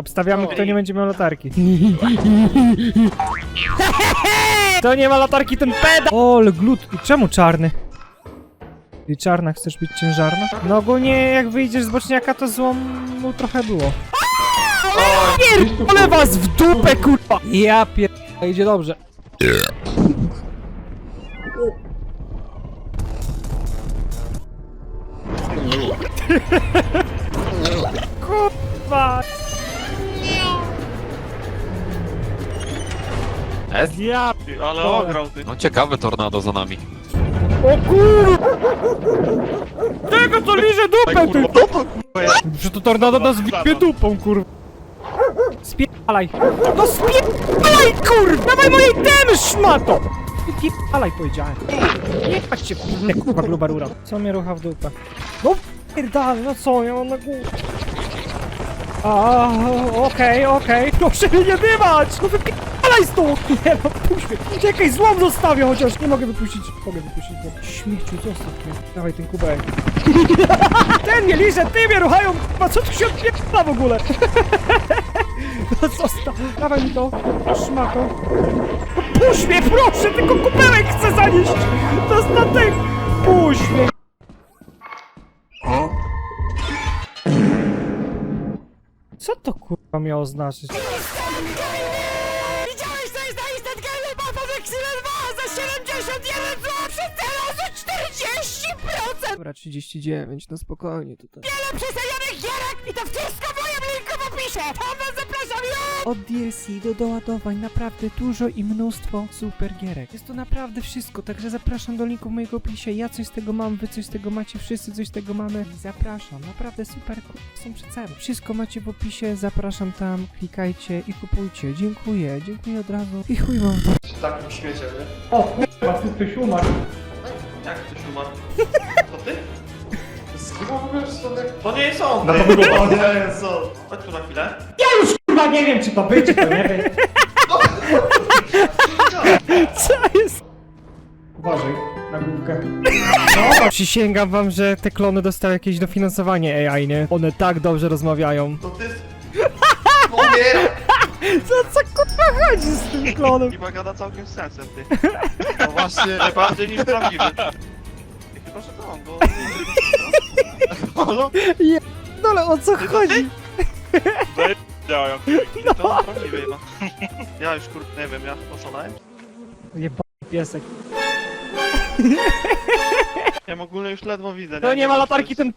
Obstawiamy, kto nie będzie miał latarki. To nie ma latarki, ten peda! O, ale glut. I czemu czarny? I czarna, chcesz być ciężarna? No ogólnie jak wyjdziesz z boczniaka, to złomu trochę było. Pierdolę was w dupę, kurwa! Ja pier... Idzie dobrze. Kurwa! Jest? Ja Ale ograł ty. No ciekawe tornado za nami. O kur... Tego co liże dupę ty! Że to tornado nas wbie dupą kurwa. Spierdalaj! No spierdalaj kurwa! Dawaj moje temy szmato! Spierdalaj powiedziałem. Jebać cię p***e kurwa gruba rura. Co mnie rucha w dupę? No pierdalaj, no co ja mam na górze? A, okej, okej. Proszę mnie nie dymać! No wypierdalaj stąd! Nie no, puść mnie. Czekaj, złom zostawię chociaż. Nie mogę wypuścić. Mogę wypuścić go. Śmieciu, zostaw mnie. Dawaj ten kubek. Ten mnie liże, ty mnie ruchają! A co tu się odpierdala w ogóle? No zostaw. Dawaj mi to. Szmato. No puść mnie, proszę! Tylko kubełek chcę zanieść! To jest na tym! Puść mnie! Co to kurwa miało znaczyć? Dobra, 39, no spokojnie tutaj. Wiele przestajonych gierek i to wszystko w moim linku w opisie! Tam was zapraszam już! Od DLC do doładowań naprawdę dużo i mnóstwo super gierek. Jest to naprawdę wszystko, także zapraszam do linku w mojego opisie. Ja coś z tego mam, wy coś z tego macie, wszyscy coś z tego mamy. I zapraszam, naprawdę super są przeceny. Wszystko macie w opisie, zapraszam tam, klikajcie i kupujcie. Dziękuję, dziękuję od razu i chuj wam w takim świecie, nie? O kurwa, ty ktoś umarł. Jak ktoś umarł? To ty? To nie jest on! No to było To nie jest on! Chodź tu na chwilę. Kurwa, nie wiem czy to być, czy to nie wiem. Co jest? Uważaj na główkę. No, przysięgam wam, że te klony dostały jakieś dofinansowanie AI, nie? One tak dobrze rozmawiają. To ty... No nie! Co, co kurwa chodzi z tym klonem? Chyba gada całkiem z sensem, ty. No właśnie. Bardziej niż prawdziwy. I chyba, że to on, bo... No ale o co chodzi? Działają. To on prawdziwy chyba. Ja już kurde nie wiem, ja oszalałem. Jeba piesek. Ja ogólnie już ledwo widzę. To nie ma latarki ten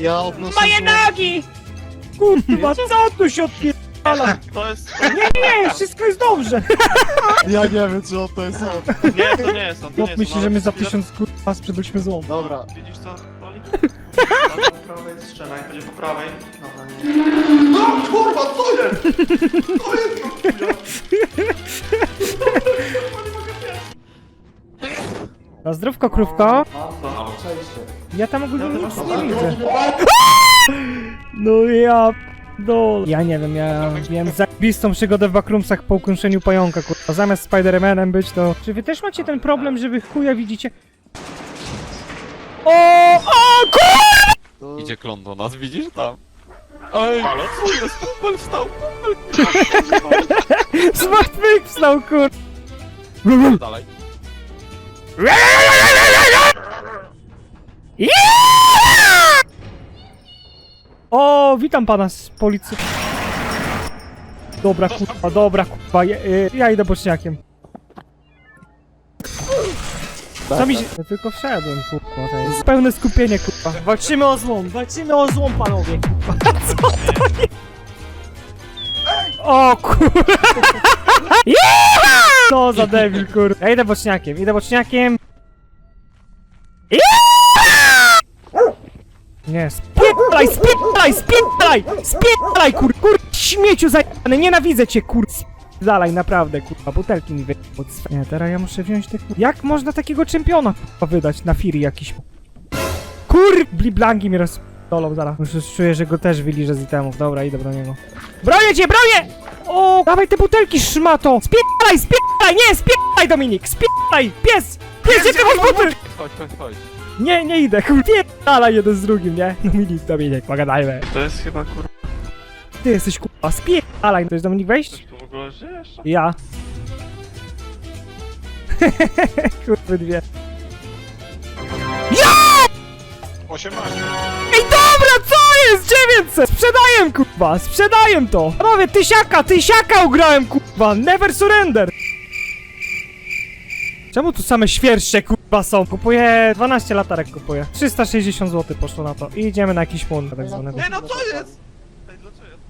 Ja odnoszę... Moje nogi! Kurwa, co tu się odpierdala? To jest... Nie, nie, wszystko jest dobrze. Ja nie wiem, czy on to jest on. Nie, to nie jest on, to nie Chłop jest myśli, że my za tysiąc kurwa sprzedaliśmy złom. Dobra. Widzisz co, Oli? Po prawej strzelaj, będzie po prawej. Dobra, nie. No kurwa, co jest? Co jest? no, kurwa? Na zdrówko, krówko. Ja tam ogólnie Ja nic nie widzę. No ja... Dol. Ja nie wiem, ja miałem zajebistą przygodę w backroomsach po ukończeniu pająka, kurwa. Zamiast Spider-Manem być, to... Czy wy też macie ten problem, że wy chuja widzicie? O, o, kurwa! Idzie klon do nas, widzisz tam? Ej, ale co jest? Kumpel wstał, Zmartwychwstał, kurwa! kumpel dalej. O, witam pana z policji. Dobra, kurwa, dobra, kurwa, ja, y, ja idę boczniakiem. Co mi się... Ja tylko wszedłem, kurwa, jest pełne skupienie, kurwa. Walczymy o złom, walczymy o złom, panowie, kurwa. Co to jest? O, kurwa. Co za debil, kurwa. Ja idę boczniakiem, idę boczniakiem. Jecha! Nie, spierdalaj, spierdalaj, spierdalaj! Spierdalaj, kur... Kur... Śmieciu zajebany, nienawidzę cię, kur... Spierdalaj, naprawdę, kurwa, butelki mi wy... od swe- Nie, teraz ja muszę wziąć te kur... Jak można takiego czempiona, kurwa, wydać na Fury jakiś... Kur... Bliblangi mi rozdolą zaraz. Już czuję, że go też wyliżę z itemów. Dobra, idę do niego. Bronię cię, bronię! O, dawaj te butelki, szmato! Spierdalaj, spierdalaj, nie, spierdalaj, Dominik, spierdalaj! Pies! Pies, gdzie ty masz butel? Chodź, chodź, chodź. Nie, nie idę, kur... Spierdalaj jeden z drugim, nie? Dominik, Dominik, pogadajmy. To jest chyba kurwa. Ty jesteś kurwa, spierdalaj. Chcesz Dominik wejść? Tu w ogóle żyjesz? Ja. Kurwy dwie. 18. Ej, dobra, co jest? 900! Sprzedaję, kurwa, sprzedaję to! Panowie, tysiaka, tysiaka ugrałem, kurwa, never surrender! Czemu tu same świerszcze, kurwa, są? Kupuję 12 latarek, kupuję. 360 zł poszło na to. I idziemy na jakiś mun, tak zwany. Nie no, co jest? Ej, dlaczego jest?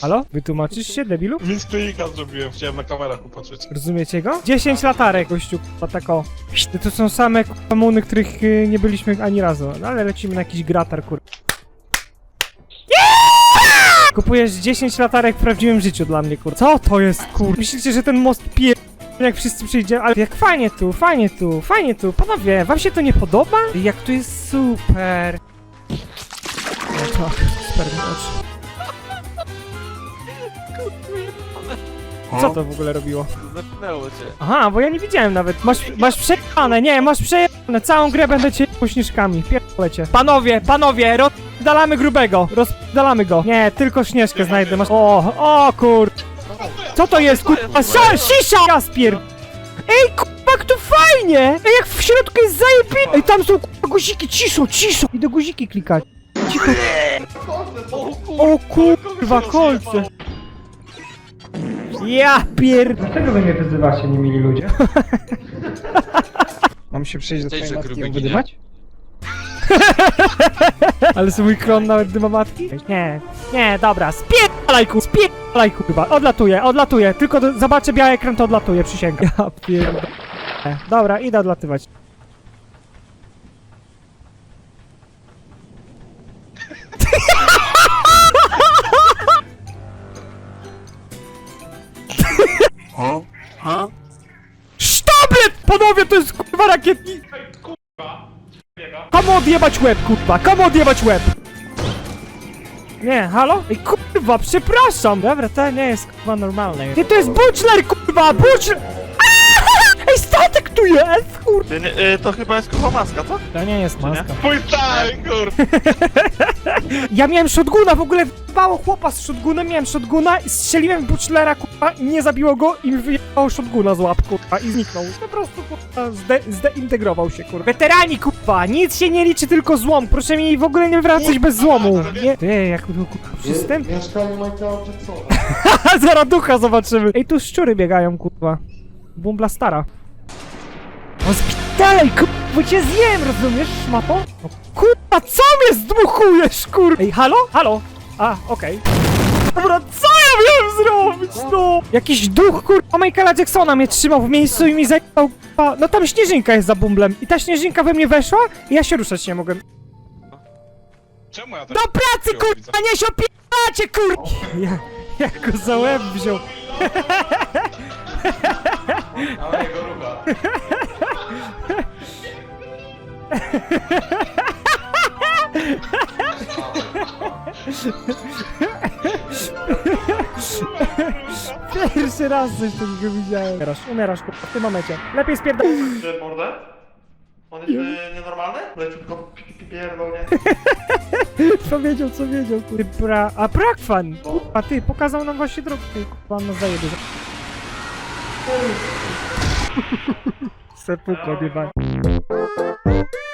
Halo? Wytłumaczysz się, debilu? Więc klika zrobiłem, chciałem na kamerach popatrzeć. Rozumiecie go? 10 latarek, gościu, kurwa, tako. To są same kurwa, muny, których y, nie byliśmy ani razu. No ale lecimy na jakiś gratar, kurwa. Kupujesz 10 latarek w prawdziwym życiu dla mnie, kur. Co to jest, kur? Myślicie, że ten most pije... Jak wszyscy przyjdzie, ale jak fajnie tu, fajnie tu, fajnie tu. Panowie, wam się to nie podoba? Jak tu jest super. To, super oczy. Co to w ogóle robiło? Zepnęło cię. Aha, bo ja nie widziałem nawet. Masz, masz przejebane, nie, masz przejebane. Całą grę będę cię śnieżkami. Pierdolę cię. Panowie, panowie, rozdalamy grubego. Rozdalamy go. Nie, tylko śnieżkę znajdę. Masz... O, o kur... Co to jest, kurwa? Sisza! Jaspier! Ej, kurwa, jak to fajnie! Ej, jak w środku jest zajebie... Ej, tam są kurwa guziki, ciszo, ciszo! Idę guziki klikać. Cicho. O kurwa, kolce. Ja pier... Dlaczego wy mnie wyzywacie, niemili ludzie? Mam się przejść do Cześć, twojej że matki i? Ale mój klon nawet dyma matki? Nie, nie, dobra, spierdalaj ku, spierdalaj kurwa, odlatuję, odlatuję, tylko do, zobaczę biały ekran, to odlatuję, przysięgam. Ja pierdolę. Dobra, idę odlatywać. Odjebać łeb, kurwa, komu odjebać łeb? Nie, halo? Ej, kurwa, przepraszam! Dobra, to nie jest kurwa normalne. Ty, to jest Butcher, kurwa, Butcher! Statek tu jest! Ty, nie, y, to chyba jest kurwa maska, co? To nie jest maska. Twój time, kur... Ja miałem shotguna, w ogóle wyjebało chłopa z shotgunem, miałem shotguna, i strzeliłem w Butchlera, kurwa, i nie zabiło go i mi wyjebało shotguna z łap, kurwa, i zniknął. Po prostu, kurwa, zde zdeintegrował się, kurwa. Weterani, kurwa, nic się nie liczy, tylko złom, proszę mi w ogóle nie wracać bez złomu. Nie, ty, jak to, kurwa, przystęp? Mieszkanie Michaela Jacksona. Zaraz ducha zobaczymy. Ej, tu szczury biegają, kurwa. Bumbla stara. O, spitalej, kurwa, cię zjem, rozumiesz, szmato? No, kurwa, co mnie zdmuchujesz, kur... Ej, halo? Halo? A, okej. Dobra, co ja miałem zrobić, no? Jakiś duch, kurwa, Michaela Jacksona mnie trzymał w miejscu i mi zajebał, kurwa... No tam śnieżynka jest za bumblem i ta śnieżynka we mnie weszła i ja się ruszać nie mogłem. Czemu ja tak... Do pracy, kurwa, nie się opieracie, kur... Ja, jak go za łeb wziął. Ale jego rucha. Pierwszy raz coś takiego widziałem. Umierasz, umierasz, kurwa, w tym momencie. Lepiej spierdolę. Czy mordę? On jest y, nienormalny? Leciutko pi- pi- pierdolnie. Powiedział, co wiedział, kurwa. Bra... A Brakfan! Kurwa, ty, pokazał nam właśnie drogę. Ty, kurwa, on nas zajebie. Sepuko, nie